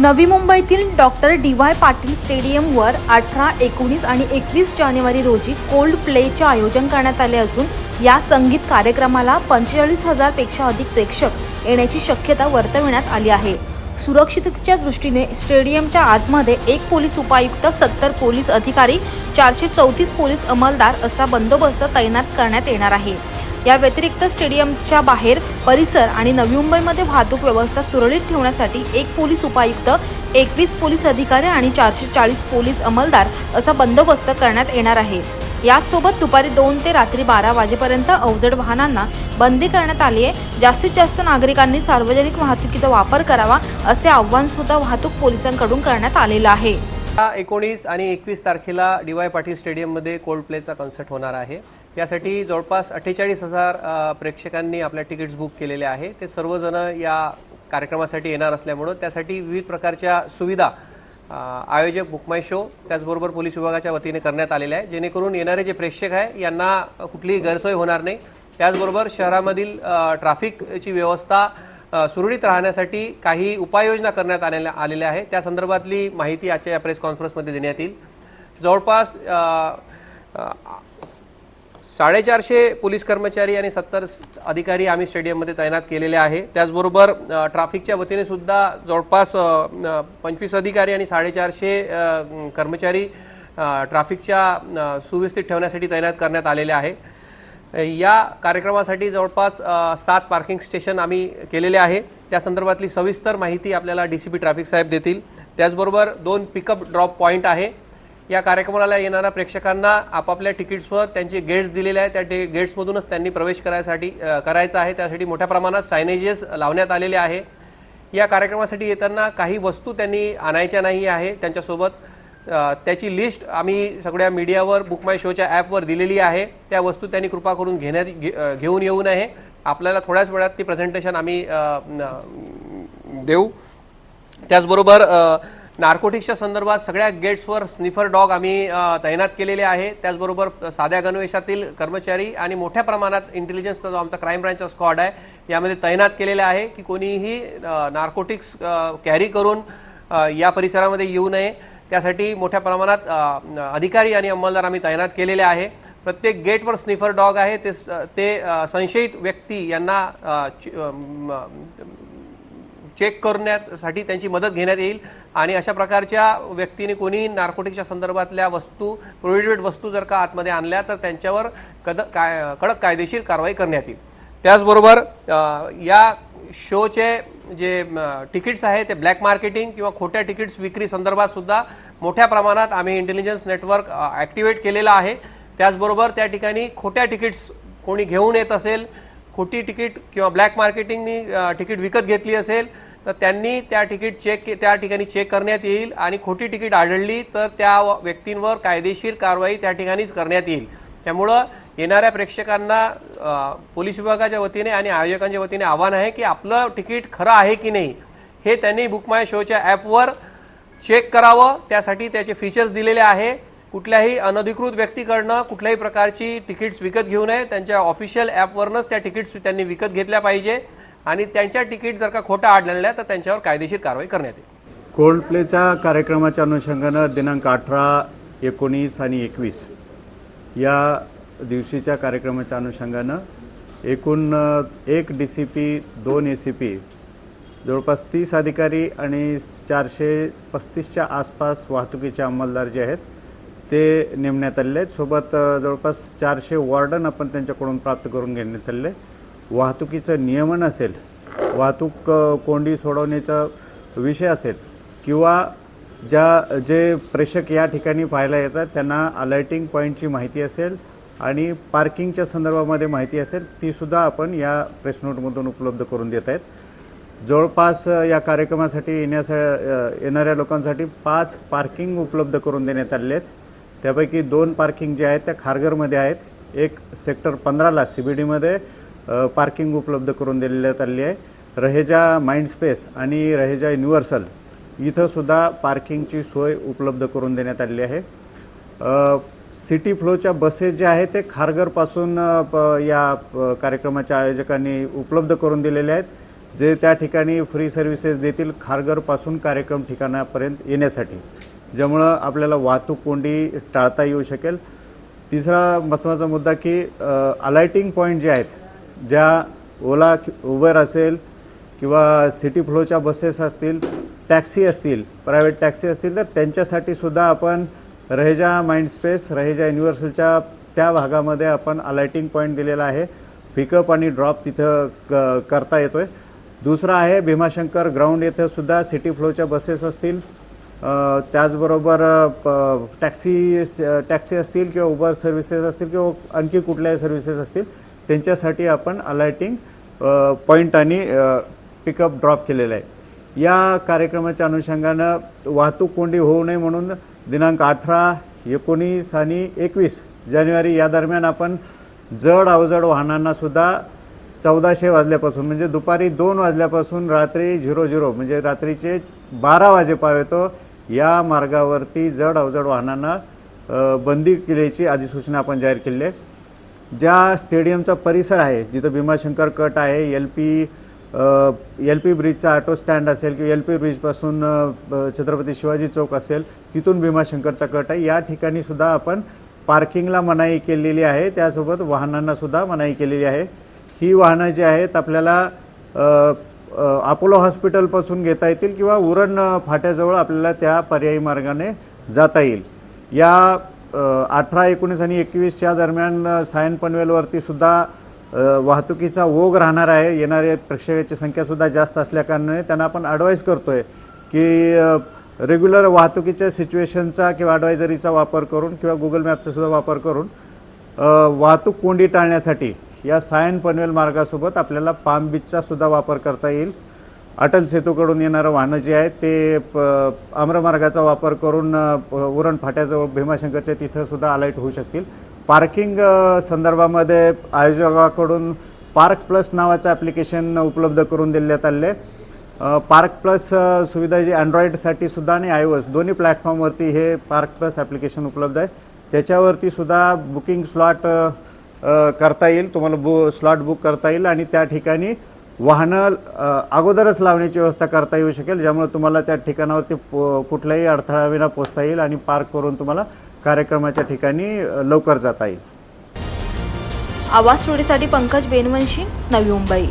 नवी मुंबईतील doctor D Y Patil स्टेडियमवर अठरा एकोणीस आणि एकवीस जानेवारी रोजी कोल्ड प्लेचे आयोजन करण्यात आले असून या संगीत कार्यक्रमाला पंचेचाळीस हजारपेक्षा अधिक प्रेक्षक येण्याची शक्यता वर्तविण्यात आली आहे. सुरक्षिततेच्या दृष्टीने स्टेडियमच्या आतमध्ये एक पोलीस उपायुक्त सत्तर पोलीस अधिकारी चारशे चौतीस पोलीस अंमलदार असा बंदोबस्त तैनात करण्यात येणार आहे. या व्यतिरिक्त स्टेडियमच्या बाहेर परिसर आणि नवी मुंबईमध्ये वाहतूक व्यवस्था सुरळीत ठेवण्यासाठी एक पोलीस उपायुक्त एकवीस पोलीस अधिकारी आणि चारशे चाळीस पोलीस अंमलदार असा बंदोबस्त करण्यात येणार आहे. याचसोबत दुपारी दोन ते रात्री बारा वाजेपर्यंत अवजड वाहनांना बंदी करण्यात आली आहे. जास्तीत जास्त नागरिकांनी सार्वजनिक वाहतुकीचा वापर करावा असे आव्हान सुद्धा वाहतूक पोलिसांकडून करण्यात आलेलं आहे. एकोणीस आणि एकवीस तारखेला डी वाय पाटील स्टेडियममध्ये कोल्ड प्लेचा कॉन्सर्ट होणार आहे. यासाठी जवळपास अठ्ठेचाळीस हजार प्रेक्षकांनी आपल्या तिकीट्स बुक केलेले आहे. ते सर्वजण या कार्यक्रमासाठी येणार असल्यामुळं त्यासाठी विविध प्रकारच्या सुविधा आयोजक बुकमाय शो त्याचबरोबर पोलीस विभागाच्या वतीने करण्यात आलेल्या आहे जेणेकरून येणारे जे प्रेक्षक आहे यांना कुठलीही गैरसोय होणार नाही. त्याचबरोबर शहरामधील ट्रॅफिकची व्यवस्था सुरळीत राहण्यासाठी काही उपाययोजना करण्यात आलेल्या आलेल्या आहे त्या संदर्भातली माहिती आजच्या या प्रेस कॉन्फरन्समध्ये देण्यात येईल. जवळपास साडेचारशे पोलीस कर्मचारी आणि सत्तर अधिकारी आम्ही स्टेडियममध्ये तैनात केलेले आहे. त्याचबरोबर ट्राफिकच्या ट्रॅफिकच्या वतीने सुद्धा जवळपास पंचवीस अधिकारी आणि साडेचारशे कर्मचारी ट्राफिकच्या ट्रॅफिकच्या सुव्यवस्थित ठेवण्यासाठी तैनात करण्यात आलेले आहे. या कार्यक्रमासाठी जवळपास सात पार्किंग स्टेशन आम्ही केलेले आहे. त्या संदर्भातली सविस्तर माहिती आपल्याला डी सी पी ट्रॅफिक साहेब देतील. त्याचबरोबर दोन पिकअप ड्रॉप पॉईंट आहे. या कार्यक्रमाला येणाऱ्या प्रेक्षकांना आपापल्या तिकीट्सवर त्यांचे गेट्स दिलेले आहेत. त्या टे गेट्समधूनच त्यांनी प्रवेश करायसाठी करायचं करायचा आहे. त्यासाठी मोठ्या प्रमाणात सायनेजेस लावण्यात आलेले आहे. या कार्यक्रमासाठी येताना काही वस्तू त्यांनी आणायच्या नाही आहे. त्यांच्यासोबत त्याची लिस्ट आम्ही सगळ्या मीडियावर बुक माय शोच्या ॲपवर दिलेली आहे. त्या वस्तू त्यांनी कृपा करून घेण्यात घे- घेऊन येऊ नये. आपल्याला थोड्याच वेळात ती प्रेझेंटेशन आम्ही देऊ. त्याचबरोबर नार्कोटिक्सच्या संदर्भात सगळ्या गेट्सवर स्निफर डॉग आम्ही तैनात केलेले आहे. त्याचबरोबर साध्या गणवेशातील कर्मचारी आणि मोठ्या प्रमाणात इंटेलिजन्सचा जो आमचा क्राईम ब्रँचचा स्क्वॉड आहे यामध्ये तैनात केलेला आहे की कोणीही नार्कोटिक्स कॅरी करून या परिसरामध्ये येऊ नये. त्यासाठी मोठ्या प्रमाणात अधिकारी आणि अंमलदार आम्ही तैनात केलेले आहे. प्रत्येक गेटवर स्निफर डॉग आहे. ते स- ते संशयित व्यक्ती यांना चेक करण्यासाठी त्यांची मदत घेण्यात येईल. आणि अशा प्रकारच्या व्यक्तीने कोणी नार्कोटिकच्या संदर्भातल्या वस्तू प्रोहिबिटेड वस्तू जर का आतमध्ये आणल्या तर त्यांच्यावर कद काय कडक कायदेशीर कारवाई करण्यात येईल. त्याचबरोबर या शोचे जे तिकीट्स आहे ते ब्लॅक मार्केटिंग किंवा खोट्या तिकीट्स विक्री संदर्भात सुद्धा मोठ्या प्रमाणात आम्ही इंटेलिजन्स नेटवर्क ॲक्टिवेट केलेलं आहे. त्याचबरोबर त्या ठिकाणी खोट्या तिकीट्स कोणी घेऊन येत असेल खोटी तिकीट किंवा ब्लॅक मार्केटिंगनी तिकीट विकत घेतली असेल तर त्यांनी त्या तिकीट चेक त्या ठिकाणी चेक करण्यात येईल आणि खोटी तिकीट आढळली तर त्या व- व्यक्तींवर कायदेशीर कारवाई त्या ठिकाणीच करण्यात येईल. त्यामुळं येणाऱ्या प्रेक्षकांना पोलीस विभागाच्या वतीने आणि आयोजकांच्या वतीने आव्हान आहे की आपलं तिकीट खरं आहे की नाही हे त्यांनी बुक माय शोच्या ॲपवर चेक करावं. त्यासाठी त्याचे फीचर्स दिलेले आहे. कुठल्याही अनधिकृत व्यक्तीकडनं कुठल्याही प्रकारची तिकीट्स विकत घेऊ नये. त्यांच्या ऑफिशियल ॲपवरनंच त्या तिकीट्स त्यांनी विकत घेतल्या पाहिजे. आणि त्यांच्या तिकीट जर का खोट्या आढळल्या तर त्यांच्यावर कायदेशीर कारवाई करण्यात येईल. कोल्ड प्लेच्या कार्यक्रमाच्या अनुषंगानं दिनांक अठरा एकोणीस आणि एकवीस या दिवशीच्या कार्यक्रमाच्या अनुषंगानं एकूण एक डी सी पी दोन ए सी पी जवळपास तीस अधिकारी आणि चारशे पस्तीसच्या आसपास वाहतुकीचे अंमलदार जे आहेत ते नेमण्यात आलेले आहेत. सोबत जवळपास चारशे वॉर्डन आपण त्यांच्याकडून प्राप्त करून घेण्यात आलेले वाहतुकीचं नियमन असेल वाहतूक कोंडी सोडवण्याचा विषय असेल किंवा ज्या जे प्रेक्षक या ठिकाणी पाहायला येतात त्यांना अलर्टिंग पॉईंटची माहिती असेल आणि पार्किंगच्या संदर्भामध्ये माहिती असेल तीसुद्धा आपण या प्रेस नोटमधून उपलब्ध करून देत आहेत. जवळपास या कार्यक्रमासाठी येण्यासा येणाऱ्या लोकांसाठी पाच पार्किंग उपलब्ध करून देण्यात आलेले आहेत. त्यापैकी दोन पार्किंग जे आहेत त्या खारघरमध्ये आहेत. एक सेक्टर पंधराला सी बी डीमध्ये पार्किंग उपलब्ध करून देण्यात आलेली आहे. रहेजा माइंडस्पेस आणि रहेजा युनिव्हर्सल इथंसुद्धा पार्किंगची सोय उपलब्ध करून देण्यात आलेली आहे. सिटी फ्लोच्या बसेस ज्या आहेत ते खारघरपासून प- या कार्यक्रमाच्या आयोजकांनी उपलब्ध करून दिलेले आहेत जे त्या ठिकाणी फ्री सर्व्हिसेस देतील खारघरपासून कार्यक्रम ठिकाणापर्यंत येण्यासाठी. ज्यामुळं आपल्याला वाहतूक कोंडी टाळता येऊ शकेल. तिसरा महत्त्वाचा मुद्दा की अलाइटिंग पॉईंट जे आहेत ज्या ओला उबर असेल किंवा सिटी फ्लोच्या बसेस असतील टॅक्सी असतील प्रायव्हेट टॅक्सी असतील तर त्यांच्यासाठी सुद्धा आपण रहेजा माइंडस्पेस रहेजा युनिव्हर्सलच्या त्या भागामध्ये आपण अलाइटिंग पॉईंट दिलेला आहे. पिकअप आणि ड्रॉप तिथं क करता येतो आहे दुसरा आहे भीमाशंकर ग्राउंड येथे सुद्धा सिटी फ्लोच्या बसेस असतील. त्याचबरोबर प- टॅक्सी टॅक्सी असतील किंवा उबर सर्व्हिसेस असतील किंवा आणखी कुठल्याही सर्व्हिसेस असतील त्यांच्यासाठी आपण अलाइटिंग पॉईंट आणि पिकअप ड्रॉप केलेलं आहे. या कार्यक्रमाच्या अनुषंगानं वाहतूक कोंडी होऊ नये म्हणून दिनांक अठरा एकोणीस आणि एकवीस जानेवारी या दरम्यान आपण जड अवजड वाहनांना सुद्धा चौदाशे वाजल्यापासून म्हणजे दुपारी दोन वाजल्यापासून रात्री झिरो झिरो म्हणजे रात्रीचे बारा वाजेपर्यंत या मार्गावरती जड अवजड वाहनांना बंदी केल्याची अधिसूचना आपण जाहीर केली आहे. ज्या स्टेडियमचा परिसर आहे जिथं भीमाशंकर कट आहे एल पी एल पी ब्रिजचा ऑटो स्टँड असेल किंवा एल पी ब्रिजपासून छत्रपती शिवाजी चौक असेल तिथून भीमाशंकरचा कट आहे. या ठिकाणी सुद्धा आपण पार्किंगला मनाई केलेली आहे. त्यासोबत वाहनांना सुद्धा मनाई केलेली आहे. ही वाहनं जी आहेत आपल्याला अपोलो हॉस्पिटलपासून घेता येतील किंवा उरण फाट्याजवळ आपल्याला त्या पर्यायी मार्गाने जाता येईल. या अठरा एकोणीस आणि एकवीसच्या दरम्यान सायन पनवेलवरती सुद्धा वाहतुकीचा ओघ राहणार आहे. येणारे प्रेक्षकाची संख्यासुद्धा जास्त असल्याकारणाने त्यांना आपण ॲडवाईस करतोय की रेग्युलर वाहतुकीच्या सिच्युएशनचा किंवा ॲडवायझरीचा वापर करून किंवा गुगल मॅपचा सुद्धा वापर करून वाहतूक कोंडी टाळण्यासाठी या सायन पनवेल मार्गासोबत आपल्याला पाम बीचचा सुद्धा वापर करता येईल. अटल सेतूकडून येणारं वाहनं जे आहेत ते प आम्रमार्गाचा वापर करून उरण फाट्याजवळ भीमाशंकरच्या तिथं सुद्धा होऊ शकतील. पार्किंग संदर्भामध्ये आयोजकाकडून पार्क प्लस नावाचं ॲप्लिकेशन उपलब्ध करून देण्यात आले पार्क प्लस सुविधा जी अँड्रॉईडसाठी सुद्धा आणि आयओएस दोन्ही प्लॅटफॉर्मवरती हे पार्क प्लस ॲप्लिकेशन उपलब्ध आहे. त्याच्यावरती सुद्धा बुकिंग स्लॉट करता येईल. तुम्हाला बु स्लॉट बुक करता येईल आणि त्या ठिकाणी वाहनं अगोदरच लावण्याची व्यवस्था करता येऊ शकेल ज्यामुळे तुम्हाला त्या ठिकाणावरती पो कुठल्याही अडथळाविना पोचता येईल आणि पार्क करून तुम्हाला कार्यक्रमाच्या ठिकाणी लवकर जाता येईल. आवाज स्टुडिओसाठी पंकज बेनवंशी नवी मुंबई.